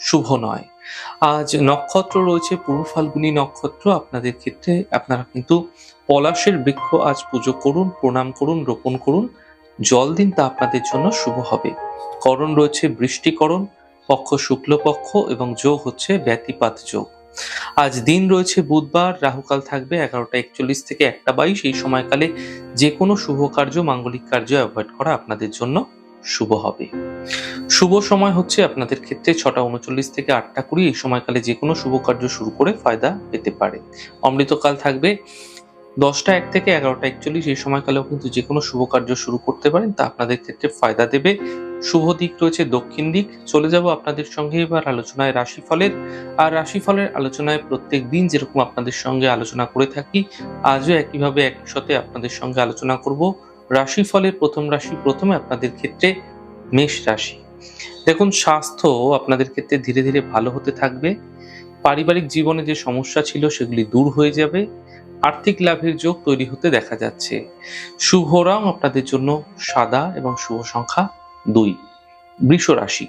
শুভ নয়। আজ নক্ষত্র রয়েছে পূর্ব নক্ষত্র। আপনাদের ক্ষেত্রে আপনারা কিন্তু পলাশের বৃক্ষ আজ পুজো করুন, প্রণাম করুন, রোপণ করুন। জল দিন তা আপনাদের জন্য শুভ হবে। করণ রয়েছে বৃষ্টিকরণ, পক্ষ শুক্লপক্ষ এবং যোগ হচ্ছে ব্যতিপাত যোগ। আজ দিন রয়েছে বুধবার, রাহুকাল থাকবে এগারোটা একচল্লিশ থেকে একটা বাইশ। এই সময়কালে যে কোনো শুভ কার্য, মাঙ্গলিক কার্য অ্যাভয়েড করা আপনাদের জন্য শুভ হবে। শুভ সময় হচ্ছে আপনাদের ক্ষেত্রে ছটা উনচল্লিশ থেকে আটটা কুড়ি এই সময়কালে যে কোনো শুভ কার্য শুরু করে ফায়দা পেতে পারে। অমৃতকাল থাকবে দশটা এক থেকে এগারোটা একচল্লিশ এই সময়কালেও কিন্তু যে কোনো শুভ কার্য শুরু করতে পারেন, তা আপনাদের ক্ষেত্রে ফায়দা দেবে। শুভ দিক রয়েছে দক্ষিণ দিক, চলে যাব আপনাদের সঙ্গে এবার আলোচনায় রাশিফলের। আর রাশিফলের আলোচনায় প্রত্যেক দিন যেরকম আপনাদের সঙ্গে আলোচনা করে থাকি, আজও একইভাবে একই সাথে আপনাদের সঙ্গে আলোচনা করব। রাশিফলের প্রথম রাশি প্রথমে আপনাদের ক্ষেত্রে মেষ রাশি। দেখুন, স্বাস্থ্য আপনাদের ক্ষেত্রে ধীরে ধীরে ভালো হতে থাকবে। পারিবারিক জীবনে যে সমস্যা ছিল সেগুলি দূর হয়ে যাবে। আর্থিক লাভের যোগ তৈরি হতে দেখা যাচ্ছে। শুভ রং আপনাদের জন্য সাদা এবং শুভ সংখ্যা দুই। বৃষ রাশি।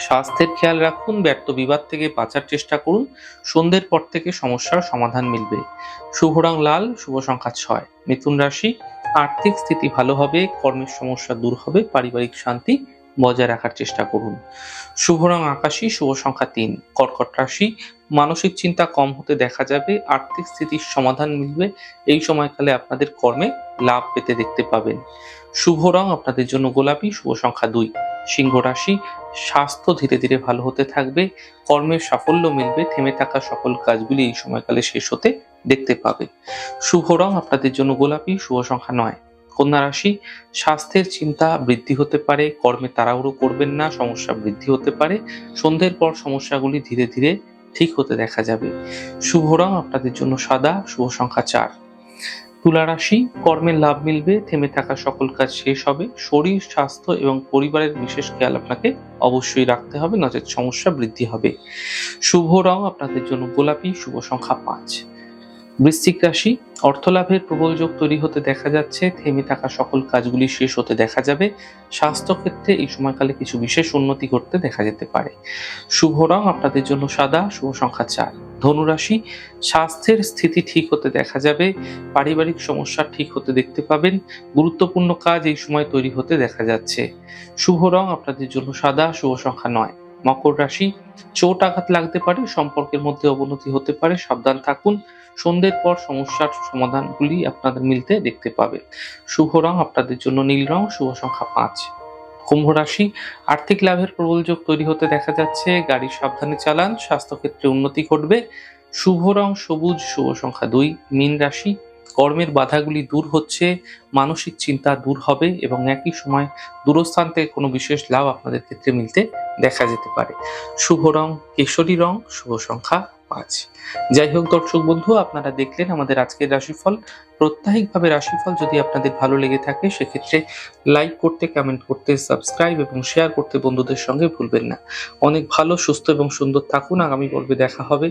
স্বাস্থ্যের খেয়াল রাখুন, ব্যর্থ বিবাদ থেকে বাঁচার চেষ্টা করুন। সন্ধ্যের পর থেকে সমস্যার সমাধান মিলবে। শুভ রং লাল, শুভ সংখ্যা ছয়। মিথুন রাশি আর্থিক স্থিতি ভালো হবে, কর্মের সমস্যা দূর হবে, পারিবারিক শান্তি বজায় রাখার চেষ্টা করুন। শুভ রং আকাশী, শুভ সংখ্যা তিন। কর্কট রাশি, মানসিক চিন্তা কম হতে দেখা যাবে, আর্থিক স্থিতির সমাধান মিলবে। এই সময়কালে আপনাদের কর্মে লাভ পেতে দেখতে পাবেন। শুভ রং আপনাদের জন্য গোলাপি, শুভ সংখ্যা দুই। সিংহ রাশি, স্বাস্থ্য ধীরে ধীরে ভালো হতে থাকবে, কর্মের সাফল্য মিলবে, থেমে থাকা সকল কাজগুলি এই সময়কালে শেষ হতে দেখতে পাবে। শুভ রং আপনাদের জন্য গোলাপি, শুভ সংখ্যা নয়। কন্যা রাশি, স্বাস্থ্যের চিন্তা বৃদ্ধি হতে পারে, কর্মে তাড়াহুড়ো করবেন না, সমস্যা বৃদ্ধি হতে পারে, সন্ধ্যের পর সমস্যাগুলি ধীরে ধীরে ঠিক হতে দেখা যাবে। শুভ রং আপনাদের জন্য সাদা, শুভ সংখ্যা চার। তুলা রাশি কর্মের লাভ মিলবে, থেমে থাকা সকল কাজ শেষ হবে, শরীর, স্বাস্থ্য এবং পরিবারের বিশেষ খেয়াল আপনাকে অবশ্যই রাখতে হবে, নচেত সমস্যা বৃদ্ধি হবে। শুভ রং আপনাদের জন্য গোলাপি, শুভ সংখ্যা পাঁচ। বৃশ্চিক রাশি, অর্থলাভের প্রবল যোগ তৈরি হতে দেখা যাচ্ছে, থেমে থাকা সকল কাজগুলি শেষ হতে দেখা যাবে, স্বাস্থ্যক্ষেত্রে এই সময়কালে কিছু বিশেষ উন্নতি ঘটতে দেখা যেতে পারে। শুভ রং আপনাদের জন্য সাদা, শুভ সংখ্যা চার। ধনুরাশি, স্বাস্থ্যের স্থিতি ঠিক হতে দেখা যাবে, পারিবারিক সমস্যা ঠিক হতে দেখতে পাবেন, গুরুত্বপূর্ণ কাজ এই সময় তৈরি হতে দেখা যাচ্ছে। শুভ রং আপনাদের জন্য সাদা, শুভ সংখ্যা নয়। মকর রাশি, চোট আঘাত লাগতে পারে, সম্পর্কের মধ্যে অবনতি হতে পারে, সাবধান থাকুন। সন্ধ্যের পর সমস্যার সমাধানগুলি আপনাদের মিলতে দেখতে পাবে। শুভ রং আপনাদের জন্য নীল রং, শুভ সংখ্যা পাঁচ। কুম্ভ রাশি, আর্থিক লাভের প্রবল যোগ তৈরি হতে দেখা যাচ্ছে, গাড়ি সাবধানে চালান, স্বাস্থ্যক্ষেত্রে উন্নতি ঘটবে। শুভ রং সবুজ, শুভ সংখ্যা দুই। মীন রাশি কর্মের বাধাগুলি দূর হচ্ছে, মানসিক চিন্তা দূর হবে এবং একই সময় দূরস্থান থেকে কোনো বিশেষ লাভ আপনাদের ক্ষেত্রে মিলতে দেখা যেতে পারে। শুভ রং, কেশরী রং, শুভ সংখ্যা পাঁচ। যাই হোক দর্শক বন্ধু, আপনারা দেখলেন আমাদের আজকের রাশিফল। প্রত্যাহিকভাবে রাশিফল যদি আপনাদের ভালো লেগে থাকে, সেক্ষেত্রে লাইক করতে, কমেন্ট করতে, সাবস্ক্রাইব এবং শেয়ার করতে বন্ধুদের সঙ্গে ভুলবেন না। অনেক ভালো, সুস্থ এবং সুন্দর থাকুন। আগামী পর্বে দেখা হবে।